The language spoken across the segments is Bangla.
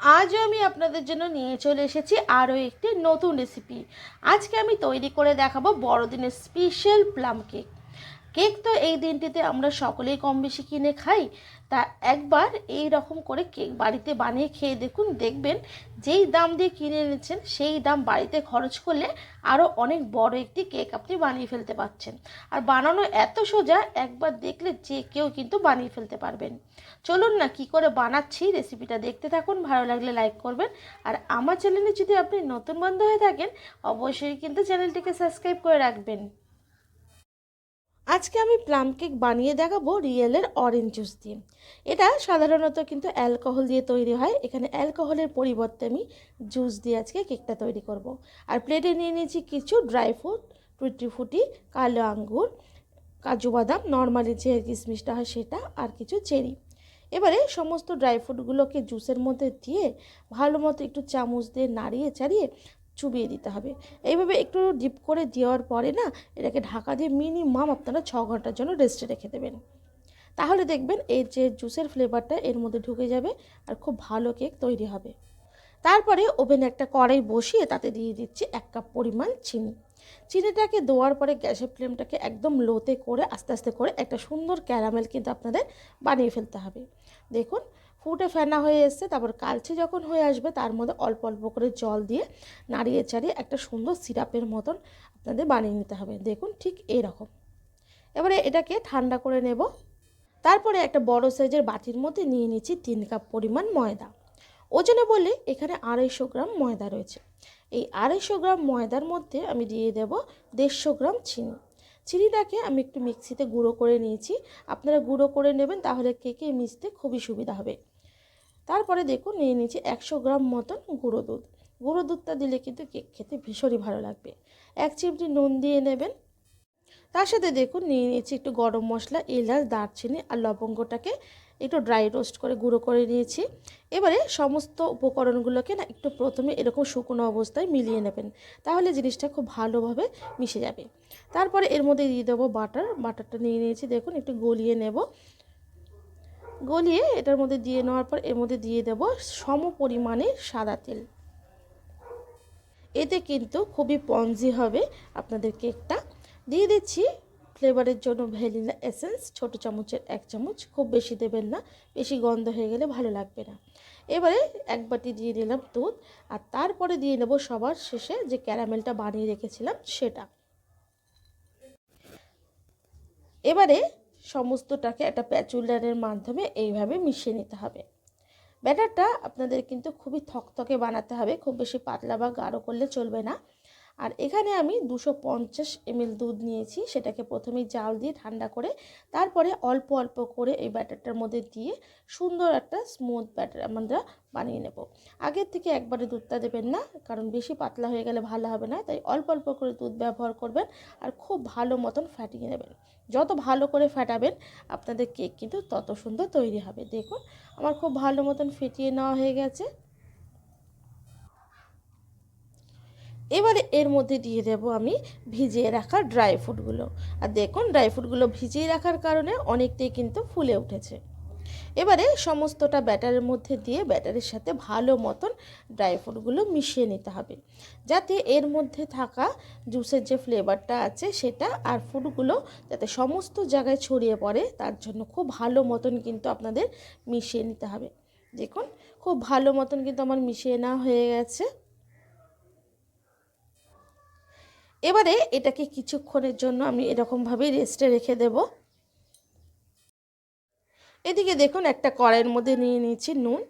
আজও আমি আপনাদের জন্য নিয়ে চলে এসেছি আরও একটি নতুন রেসিপি আজকে আমি তৈরি করে দেখাবো বড়দিনের স্পেশাল প্লাম কেক কেক তো এই দিনটিতে আমরা সকলেই কম বেশি কিনে খাই। তা একবার এই রকম করে কেক বাড়িতে বানিয়ে খেয়ে দেখুন, দেখবেন যেই দাম দিয়ে কিনে এনেছেন, সেই দাম বাড়িতে খরচ করলে আরও অনেক বড় একটি কেক আপনি বানিয়ে ফেলতে পারছেন। আর বানানো এত সোজা, একবার দেখলে যে কেউ কিন্তু বানিয়ে ফেলতে পারবেন। চলুন না কি করে বানাচ্ছি রেসিপিটা দেখতে থাকুন, ভালো লাগলে লাইক করবেন। আর আমার চ্যানেলে যদি আপনি নতুন বন্ধু হয়ে থাকেন, অবশ্যই কিন্তু চ্যানেলটিকে সাবস্ক্রাইব করে রাখবেন। আজকে আমি প্লাম কেক বানিয়ে দেখাবো রিয়েলের অরেঞ্জ জুস দিয়ে। এটা সাধারণত কিন্তু অ্যালকোহল দিয়ে তৈরি হয়। এখানে অ্যালকোহলের পরিবর্তে আমি জুস দিয়ে আজকে কেকটা তৈরি করব। আর প্লেটে নিয়ে নিয়েছি কিছু ড্রাই ফ্রুট টুটি ফুটি কালো আঙ্গুর, কাজু বাদাম, নর্মালি যে কিশমিশটা হয় সেটা, আর কিছু চেরি। এবারে সমস্ত ড্রাই ফ্রুটগুলোকে জুসের মধ্যে দিয়ে ভালো মতো একটু চামচ দিয়ে নাড়িয়ে চাড়িয়ে চুবিয়ে দিতে হবে। এইভাবে একটু ডিপ করে দেওয়ার পরে না, এটাকে ঢাকা দিয়ে মিনিমাম আপনারা ছ ঘণ্টার জন্য রেস্টে রেখে দেবেন। তাহলে দেখবেন এই যে জুসের ফ্লেভারটা এর মধ্যে ঢুকে যাবে আর খুব ভালো কেক তৈরি হবে। তারপরে ওভেনে একটা কড়াই বসিয়ে তাতে দিয়ে দিচ্ছি এক কাপ পরিমাণ চিনি। চিনিটাকে দেওয়ার পরে গ্যাসের ফ্লেমটাকে একদম লোতে করে আস্তে আস্তে করে একটা সুন্দর ক্যারামেল কিন্তু আপনাদের বানিয়ে ফেলতে হবে। দেখুন ফুটে ফেনা হয়ে এসছে, তারপর কালচে যখন হয়ে আসবে, তার মধ্যে অল্প অল্প করে জল দিয়ে নাড়িয়ে চাড়িয়ে একটা সুন্দর সিরাপের মতন আপনাদের বানিয়ে নিতে হবে। দেখুন ঠিক এইরকম এবারে এটাকে ঠান্ডা করে নেব। তারপরে একটা বড় সাইজের বাটির মধ্যে নিয়ে নিচ্ছি তিন কাপ পরিমাণ ময়দা। ওজনে বলে এখানে আড়াইশো গ্রাম ময়দা রয়েছে। এই আড়াইশো গ্রাম ময়দার মধ্যে আমি দিয়ে দেব দেড়শো গ্রাম চিনি। চিনিটাকে আমি একটু মিক্সিতে গুঁড়ো করে নিয়েছি। আপনারা গুঁড়ো করে নেবেন, তাহলে কেকে মিশতে খুবই সুবিধা হবে। তারপরে দেখুন, নিয়ে নিয়েছি একশো গ্রাম মতন গুঁড়ো দুধ। গুঁড়ো দুধটা দিলে কিন্তু কেক খেতে ভীষণই ভালো লাগবে। এক চিমটি নুন দিয়ে নেবেন। তার সাথে দেখুন, নিয়ে নিয়েছি একটু গরম মশলা, এলাচ, দারচিনি আর লবঙ্গটাকে একটু ড্রাই রোস্ট করে গুঁড়ো করে নিয়েছি। এবারে সমস্ত উপকরণগুলোকে না একটু প্রথমে এরকম শুকনো অবস্থায় মিলিয়ে নেবেন, তাহলে জিনিসটা খুব ভালোভাবে মিশে যাবে। তারপরে এর মধ্যে দিয়ে দেবো বাটার বাটারটা নিয়ে নিয়েছি, দেখুন একটু গলিয়ে নেব। গলিয়ে এটার মধ্যে দিয়ে নেওয়ার পর এর মধ্যে দিয়ে দেব সম পরিমাণে সাদা তেল। এতে কিন্তু খুবই পঞ্জি হবে আপনাদের কেকটা। দিয়ে দিচ্ছি ফ্লেভারের জন্য ভ্যানিলা এসেন্স, ছোট চামচের এক চামচ, খুব বেশি দেবেন না, বেশি গন্ধ হয়ে গেলে ভালো লাগবে না। এবারে এক বাটি দিয়ে দিলাম দুধ, আর তারপরে দিয়ে নেব সবার শেষে যে ক্যারামেলটা বানিয়ে রেখেছিলাম সেটা। এবারে সমস্তটাকে একটা প্যাচুলারের মাধ্যমে এইভাবে মিশিয়ে নিতে হবে। ব্যাটারটা আপনাদের কিন্তু খুবই থকথকে বানাতে হবে, খুব বেশি পাতলা বা গাঢ় করলে চলবে না। আর এখানে আমি দুশো পঞ্চাশ এমএল দুধ নিয়েছি, সেটাকে প্রথমেই জাল দিয়ে ঠান্ডা করে তারপরে অল্প অল্প করে এই ব্যাটারটার মধ্যে দিয়ে সুন্দর একটা স্মুথ ব্যাটার আমরা বানিয়ে নেব। আগের থেকে একবারে দুধটা দেবেন না, কারণ বেশি পাতলা হয়ে গেলে ভালো হবে না, তাই অল্প অল্প করে দুধ ব্যবহার করবেন আর খুব ভালো মতন ফাটিয়ে নেবেন। যত ভালো করে ফাটাবেন, আপনাদের কেক কিন্তু তত সুন্দর তৈরি হবে। দেখুন, আমার খুব ভালো মতন ফেটিয়ে নেওয়া হয়ে গেছে। এবারে এর মধ্যে দিয়ে দেব আমি ভিজিয়ে রাখা ড্রাই ফ্রুটগুলো। আর দেখুন, ড্রাই ফ্রুটগুলো ভিজিয়ে রাখার কারণে অনেকটাই কিন্তু ফুলে উঠেছে। এবারে সমস্তটা ব্যাটারের মধ্যে দিয়ে ব্যাটারের সাথে ভালো মতন ড্রাই ফ্রুটগুলো মিশিয়ে নিতে হবে। যাতে এর মধ্যে থাকা জুসের যে ফ্লেভারটা আছে সেটা আর ফ্রুটগুলো যাতে সমস্ত জায়গায় ছড়িয়ে পড়ে, তার জন্য খুব ভালো মতন কিন্তু আপনাদের মিশিয়ে নিতে হবে। দেখুন, খুব ভালো মতন কিন্তু আমার মিশিয়ে নেওয়া হয়ে গেছে। এবারে এটাকে কিছুক্ষণের জন্য আমি এরকমভাবেই রেস্টে রেখে দেব। এদিকে দেখুন, একটা কড়াইয়ের মধ্যে নিয়ে নিয়েছি নুন।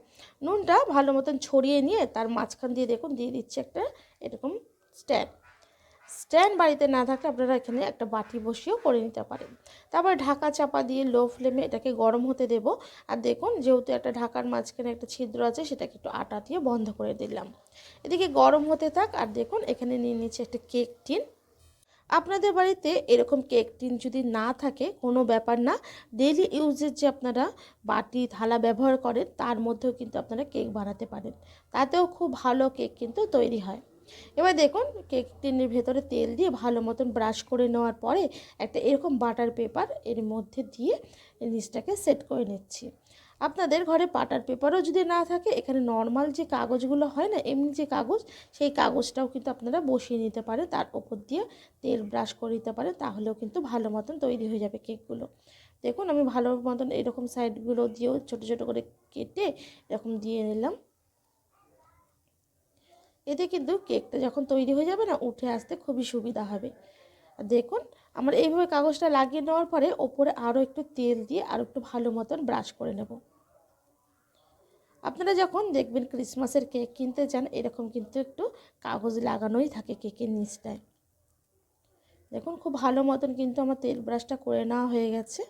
নুনটা ভালো মতন ছড়িয়ে নিয়ে তার মাঝখান দিয়ে দেখুন, দিয়ে দিচ্ছি একটা এরকম স্ট্যান্ড স্ট্যান্ড বাড়িতে না থাকলে আপনারা এখানে একটা বাটি বসিয়েও করে নিতে পারেন। তারপর ঢাকা চাপা দিয়ে লো ফ্লেমে এটাকে গরম হতে দেব। আর দেখুন, যেহেতু একটা ঢাকার মাঝখানে একটা ছিদ্র আছে, সেটাকে একটু আটা দিয়ে বন্ধ করে দিলাম। এদিকে গরম হতে থাক, আর দেখুন, এখানে নিয়ে নিচ্ছে একটা কেক টিন আপনাদের বাড়িতে এরকম কেক টিন যদি না থাকে, কোনো ব্যাপার না। ডেলি ইউজের যে আপনারা বাটি, থালা ব্যবহার করেন, তার মধ্যেও কিন্তু আপনারা কেক বানাতে পারেন। তাতেও খুব ভালো কেক কিন্তু তৈরি হয়। এবার দেখুন কেক টিনের ভেতরে তেল দিয়ে ভালো মতন ব্রাশ করে নেওয়ার পরে একটা এরকম বাটার পেপার এর মধ্যে দিয়ে জিনিসটাকে সেট করে নিচ্ছি। আপনাদের ঘরে বাটার পেপারও যদি না থাকে, এখানে নর্মাল যে কাগজগুলো হয় না, এমনি যে কাগজ, সেই কাগজটাও কিন্তু আপনারা বসিয়ে নিতে পারে তার ওপর দিয়ে তেল ব্রাশ করে নিতে পারেন, তাহলেও কিন্তু ভালো মতন তৈরি হয়ে যাবে কেকগুলো দেখুন আমি ভালো মতন এরকম সাইডগুলো দিয়েও ছোটো ছোটো করে কেটে এরকম দিয়ে নিলাম। এতে কিন্তু কেকটা যখন তৈরি হয়ে যাবে না, উঠে আসতে খুবই সুবিধা হবে। দেখুন, আমার এইভাবে কাগজটা লাগিয়ে নেওয়ার পরে ওপরে আরও একটু তেল দিয়ে আরও একটু ভালো মতন ব্রাশ করে নেব। আপনারা যখন দেখবেন ক্রিসমাসের কেক কিনতে চান, এরকম কিন্তু একটু কাগজ লাগানোই থাকে কেকের নিচটায়। দেখুন, খুব ভালো মতন কিন্তু আমার তেল ব্রাশটা করে নেওয়া হয়ে গেছে।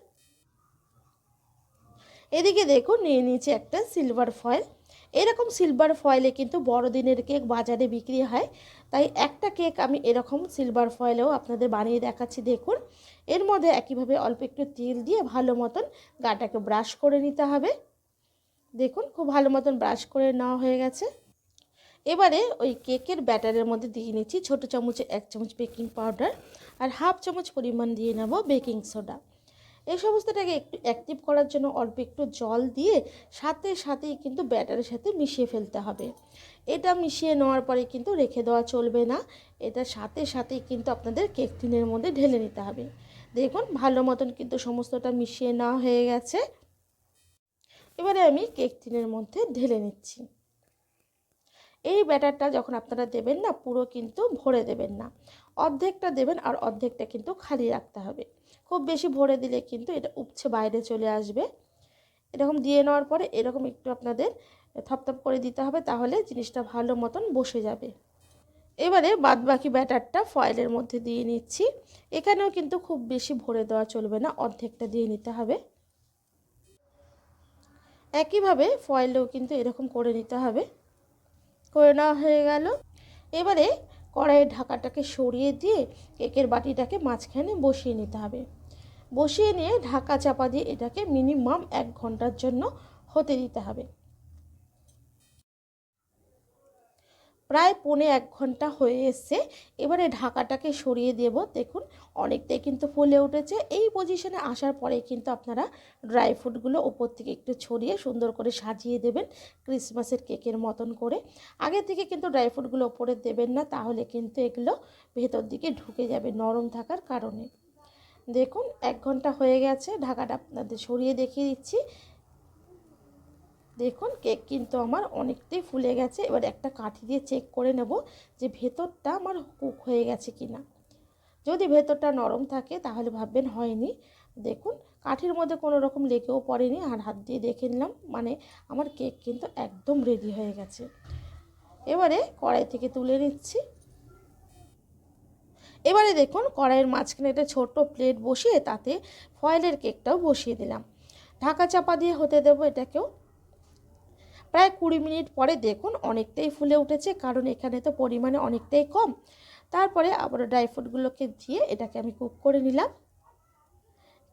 এদিকে দেখুন, নিয়ে নিয়েছি একটা সিলভার ফয়েল। এরকম সিলভার ফয়েলে কিন্তু বড়দিনের কেক বাজারে বিক্রি হয়। তাই একটা কেক আমি এরকম সিলভার ফয়েলেও আপনাদের বানিয়ে দেখাচ্ছি, দেখুন। এর মধ্যে একইভাবে অল্প একটু তেল দিয়ে ভালো মতন গাটাকে ব্রাশ করে নিতে হবে। দেখুন, খুব ভালো মতন ব্রাশ করে নেওয়া হয়ে গেছে। এবারে ওই কেকের ব্যাটারের মধ্যে দিয়ে নিচ্ছি ছোটো চামচে এক চামচ বেকিং পাউডার আর হাফ চামচ পরিমাণ দিয়ে নেব বেকিং সোডা এই সমস্তটাকে একটু অ্যাক্টিভ করার জন্য অল্প একটু জল দিয়ে সাথে সাথেই কিন্তু ব্যাটারের সাথে মিশিয়ে ফেলতে হবে। এটা মিশিয়ে নেওয়ার পরে কিন্তু রেখে দেওয়া চলবে না। এটা সাথে সাথেই কিন্তু আপনাদের কেক টিনের মধ্যে ঢেলে নিতে হবে। দেখুন, ভালো মতন কিন্তু সমস্তটা মিশিয়ে নেওয়া হয়ে গেছে। এবারে আমি কেক টিনের মধ্যে ঢেলে নিচ্ছি। এই ব্যাটারটা যখন আপনারা দেবেন না, পুরো কিন্তু ভরে দেবেন না। অর্ধেকটা দেবেন আর অর্ধেকটা কিন্তু খালি রাখতে হবে। খুব বেশি ভরে দিলে কিন্তু এটা উপছে বাইরে চলে আসবে। এরকম দিয়ে নেওয়ার পরে এরকম একটু আপনাদের থপথপ করে দিতে হবে তাহলে জিনিসটা ভালো মতন বসে যাবে। এবারে বাদবাকি ব্যাটারটা ফয়েলের মধ্যে দিয়ে নিচ্ছি। এখানেও কিন্তু খুব বেশি ভরে দেওয়া চলবে না, অর্ধেকটা দিয়ে নিতে হবে। একইভাবে ফয়েলেও কিন্তু এরকম করে নিতে হবে। করে নেওয়া হয়ে গেল। এবারে কড়াইয়ের ঢাকাটাকে সরিয়ে দিয়ে কেকের বাটিটাকে মাঝখানে বসিয়ে নিতে হবে। বসিয়ে নিয়ে ঢাকা চাপা দিয়ে এটাকে মিনিমাম এক ঘণ্টার জন্য হতে দিতে হবে। প্রায় পৌনে এক ঘণ্টা হয়ে এসছে। এবারে ঢাকাটাকে সরিয়ে দেব। দেখুন, অনেকটাই কিন্তু ফুলে উঠেছে। এই পজিশনে আসার পরে কিন্তু আপনারা ড্রাই ফ্রুটগুলো ওপর থেকে একটু ছড়িয়ে সুন্দর করে সাজিয়ে দেবেন ক্রিসমাসের কেকের মতন করে। আগে থেকে কিন্তু ড্রাই ফ্রুটগুলো ওপরে দেবেন না, তাহলে কিন্তু এগুলো ভেতর দিকে ঢুকে যাবে নরম থাকার কারণে। দেখুন, এক ঘণ্টা হয়ে গেছে। ঢাকাটা আপনাদের সরিয়ে দেখিয়ে দিচ্ছি। দেখুন, কেক কিন্তু আমার অনেকটাই ফুলে গেছে। এবার একটা কাঠি দিয়ে চেক করে নেব যে ভেতরটা আমার কুক হয়ে গেছে কি না যদি ভেতরটা নরম থাকে, তাহলে ভাববেন হয়নি। দেখুন, কাঠির মধ্যে কোনো রকম লেগেও পড়েনি। আর হাত দিয়ে দেখে নিলাম মানে আমার কেক কিন্তু একদম রেডি হয়ে গেছে। এবারে কড়াই থেকে তুলে নিচ্ছি। এবারে দেখুন, কড়াইয়ের মাঝখানে একটা ছোট্ট প্লেট বসিয়ে তাতে ফয়েলের কেকটাও বসিয়ে দিলাম। ঢাকা চাপা দিয়ে হতে দেবো এটাকেও। প্রায় কুড়ি মিনিট পরে দেখুন অনেকটাই ফুলে উঠেছে, কারণ এখানে তো পরিমাণে অনেকটাই কম। তারপরে আবার ড্রাই ফ্রুটগুলোকে দিয়ে এটাকে আমি কুক করে নিলাম।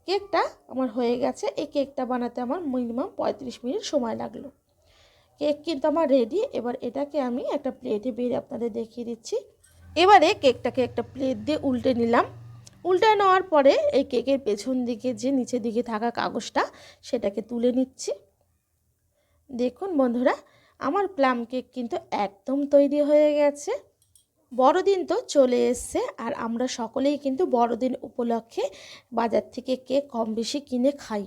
কেকটা আমার হয়ে গেছে, এই কেকটা বানাতে আমার মিনিমাম পঁয়ত্রিশ মিনিট সময় লাগল। কেক কিন্তু আমার রেডি, এবার এটাকে আমি একটা প্লেটে বেড়ে আপনাদের দেখিয়ে দিচ্ছি। এবারে কেকটাকে একটা প্লেট দিয়ে উল্টে নিলাম। উল্টে নেওয়ার পরে এই কেকের পেছন দিকে যে নিচের দিকে থাকা কাগজটা, সেটাকে তুলে নিচ্ছি। দেখুন বন্ধুরা, আমার প্লাম কেক কিন্তু একদম তৈরি হয়ে গেছে। বড়দিন তো চলে এসছে আর আমরা সকলেই কিন্তু বড়দিন উপলক্ষে বাজার থেকে কেক কম বেশি কিনে খাই।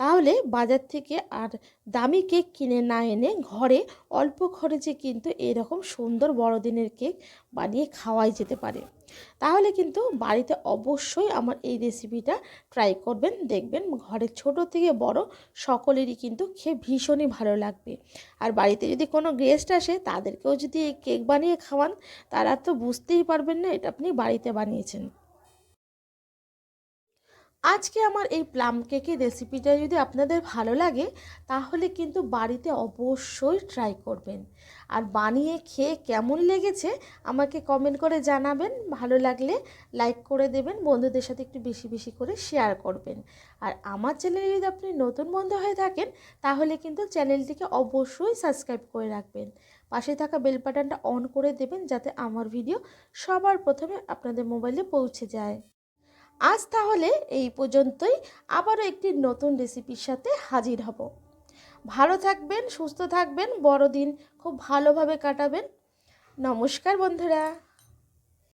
তাহলে বাজার থেকে আর দামি কেক কিনে না এনে ঘরে অল্প খরচে কিন্তু এরকম সুন্দর বড়দিনের কেক বানিয়ে খাওয়াই যেতে পারে। তাহলে কিন্তু বাড়িতে অবশ্যই আমার এই রেসিপিটা ট্রাই করবেন, দেখবেন ঘরের ছোট থেকে বড় সকলেরই কিন্তু খেয়ে ভীষণই ভালো লাগবে। আর বাড়িতে যদি কোনো গেস্ট আসে, তাদেরকেও যদি এই কেক বানিয়ে খাওয়ান, তারা তো বুঝতেই পারবেন না এটা আপনি বাড়িতে বানিয়েছেন। আজকে আমার এই প্লাম কেকের রেসিপিটা যদি আপনাদের ভালো লাগে, তাহলে কিন্তু বাড়িতে অবশ্যই ট্রাই করবেন। আর বানিয়ে খেয়ে কেমন লেগেছে, আমাকে কমেন্ট করে জানাবেন। ভালো লাগলে লাইক করে দেবেন, বন্ধুদের সাথে একটু বেশি বেশি করে শেয়ার করবেন। আর আমার চ্যানেলে যদি আপনি নতুন বন্ধু হয়ে থাকেন, তাহলে কিন্তু চ্যানেলটিকে অবশ্যই সাবস্ক্রাইব করে রাখবেন। পাশে থাকা বেল বাটনটা অন করে দেবেন, যাতে আমার ভিডিও সবার প্রথমে আপনাদের মোবাইলে পৌঁছে যায়। আজ তাহলে এই পর্যন্তই। আবারও একটি নতুন রেসিপির সাথে হাজির হব। ভালো থাকবেন, সুস্থ থাকবেন, বড়দিন খুব ভালোভাবে কাটাবেন। নমস্কার বন্ধুরা।